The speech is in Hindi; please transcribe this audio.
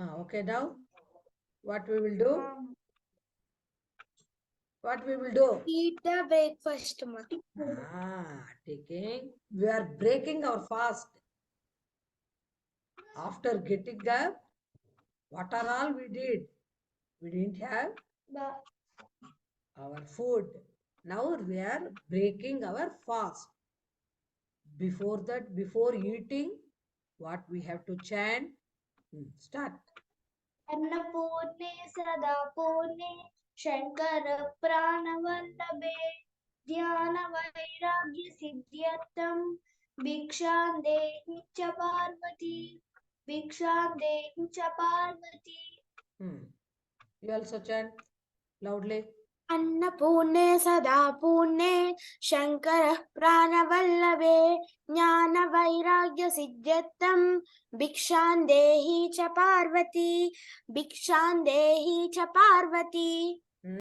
Ah, okay, now what we will do? What we will do? Eat the breakfast, ma. Ah, taking, we are breaking our fast. After getting the what are all we did? We didn't have our food. Now we are breaking our fast. Before that, before eating, what we have to chant? Hmm, Start. अन्नपूर्णे सदा पूर्णे शंकर प्राणवल्लभे ध्यान वैराग्य सिद्ध्यर्थम भिक्षां देहि च पार्वती भिक्षां देहि च Parvati. You also chant loudly. अन्नपूर्णे सदा पूर्णे शङ्करः प्राणवल्लभे ज्ञानवैराग्यसिद्ध्यर्थं भिक्षां देहि च पार्वती भिक्षां देहि च पार्वती।